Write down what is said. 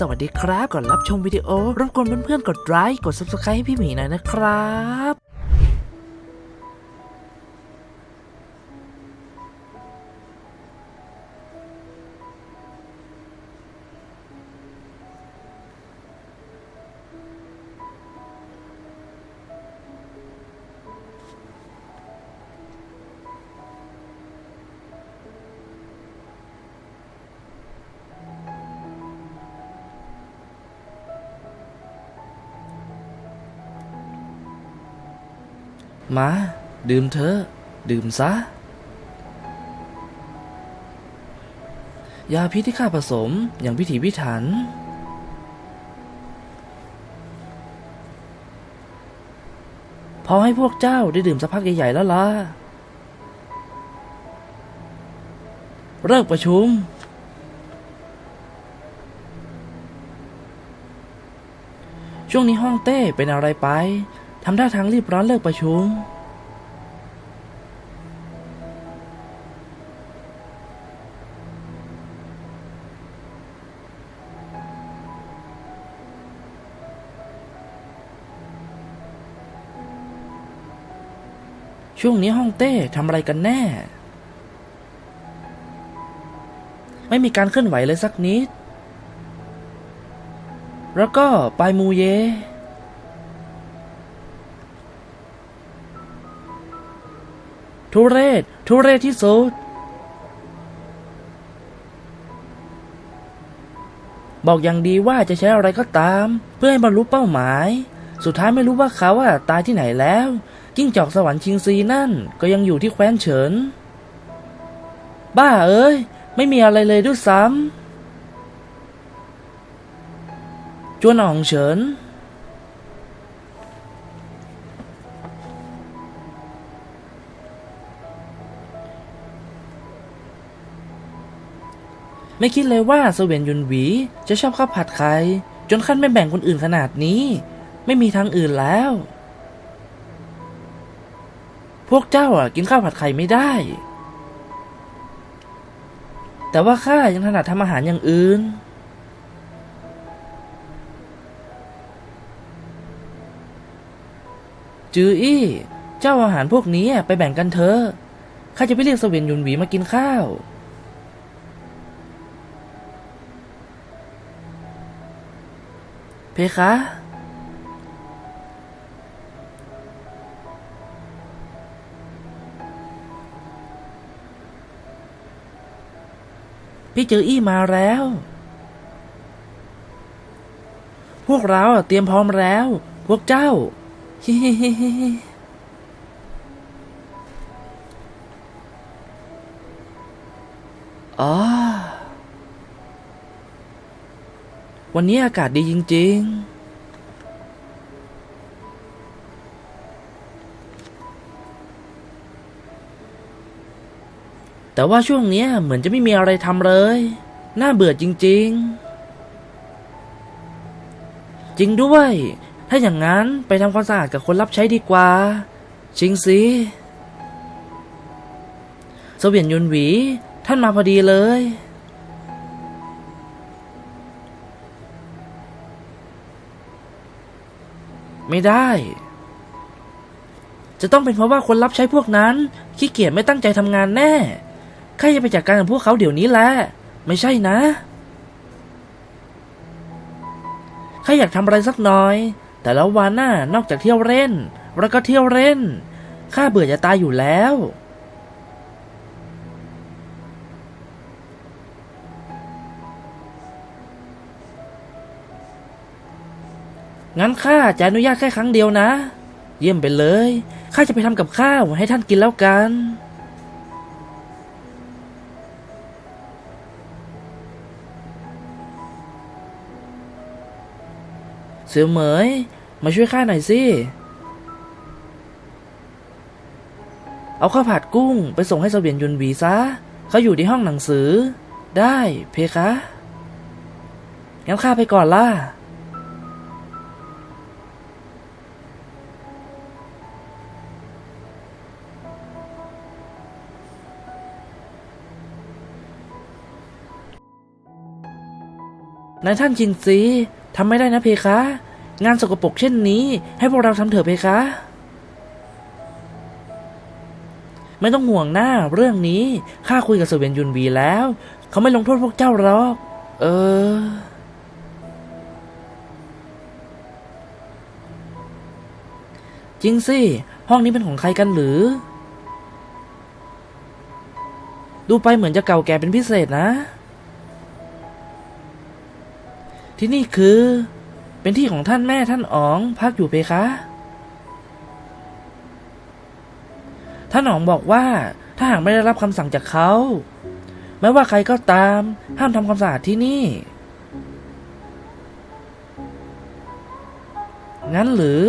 สวัสดีครับ ก่อนรับชมวิดีโอรบกวนเพื่อนๆกดไลค์กด subscribe ให้พี่หมีหน่อยนะครับ มา ดื่มเถอะ ดื่มซะ ยาพิษที่ข้าผสมอย่างพิถีพิถัน พอให้พวกเจ้าได้ดื่มสักพักใหญ่ ๆ แล้วล่ะ เลิกประชุมช่วงนี้ห้องเต้เป็นอะไรไป ทำท่าทางรีบร้อนเลิกประชุม ช่วงนี้ห้องเต้ทำอะไรกันแน่ ไม่มีการเคลื่อนไหวเลยสักนิด แล้วก็ปลายมูเย ทุเรศ ทุเรศที่สุด บอกอย่างดีว่าจะใช้อะไรก็ตาม เพื่อให้บรรลุเป้าหมาย สุดท้ายไม่รู้ว่าเขาอะตายที่ไหนแล้ว จิ้งจอกสวรรค์ชิงซีนั่น ก็ยังอยู่ที่แคว้นเฉิน บ้าเอ้ย ไม่มีอะไรเลยด้วยซ้ำจวนอ่องเฉิน ไม่คิดเลยว่าเสวียนยุนหวี จะชอบข้าวผัดไข่จนขั้นไม่แบ่งคนอื่นขนาดนี้ ไม่มีทางอื่นแล้ว พวกเจ้าอะกินข้าวผัดไข่ไม่ได้ แต่ว่าข้ายังถนัดทำอาหารอย่างอื่น จืออี้ เจ้าอาอาหารพวกนี้ไปแบ่งกันเถอะข้าจะไปเรียกเสวียนยุนหวีมากินข้าว เพคะ พี่เจออี้มาแล้ว พวกเราเตรียมพร้อมแล้ว พวกเจ้าฮิฮิฮิฮิฮิอ๋อ วันนี้อากาศดีจริง ๆแต่ว่าช่วงนี้เหมือนจะไม่มีอะไรทำเลย น่าเบื่อจริง ๆ จริงด้วย ถ้าอย่างนั้นไปทำความสะอาดกับคนรับใช้ดีกว่าชิงสิเสวียนยุนหวี ท่านมาพอดีเลย ไม่ได้ จะต้องเป็นเพราะว่าคนรับใช้พวกนั้นขี้เกียจไม่ตั้งใจทำงานแน่ข้าจะไปจัดการกับพวกเขาเดี๋ยวนี้แหละไม่ใช่นะข้าอยากทำอะไรสักหน่อย แต่ละวันน่ะนอกจากเที่ยวเล่น แล้วก็เที่ยวเล่นข้าเบื่อจะตายอยู่แล้ว งั้นข้าจะอนุญาตแค่ครั้งเดียวนะ เยี่ยมไปเลย ข้าจะไปทำกับข้าวให้ท่านกินแล้วกัน เสือเหมย มาช่วยข้าหน่อยสิ เอาข้าวผัดกุ้งไปส่งให้เสวียนยุนหวีซะ เขาอยู่ที่ห้องหนังสือ ได้เพคะ งั้นข้าไปก่อนล่ะ นายท่านชินซีทำไม่ได้นะเพคะ งานสกปรกเช่นนี้ ให้พวกเราทำเถอะเพคะ ไม่ต้องห่วงหน้าเรื่องนี้ข้าคุยกับเสวียนยุนวีแล้ว เขาไม่ลงโทษพวกเจ้าหรอก เออจริงสิ ห้องนี้เป็นของใครกันหรือ ดูไปเหมือนจะเก่าแก่เป็นพิเศษนะ ที่นี่คือ เป็นที่ของท่านแม่ท่านอ๋องพักอยู่เพคะ ท่านอ๋องบอกว่าถ้าหากไม่ได้รับคำสั่งจากเขาไม่ว่าใครก็ตาม ห้ามทำความสะอาดที่นี่ งั้นหรือ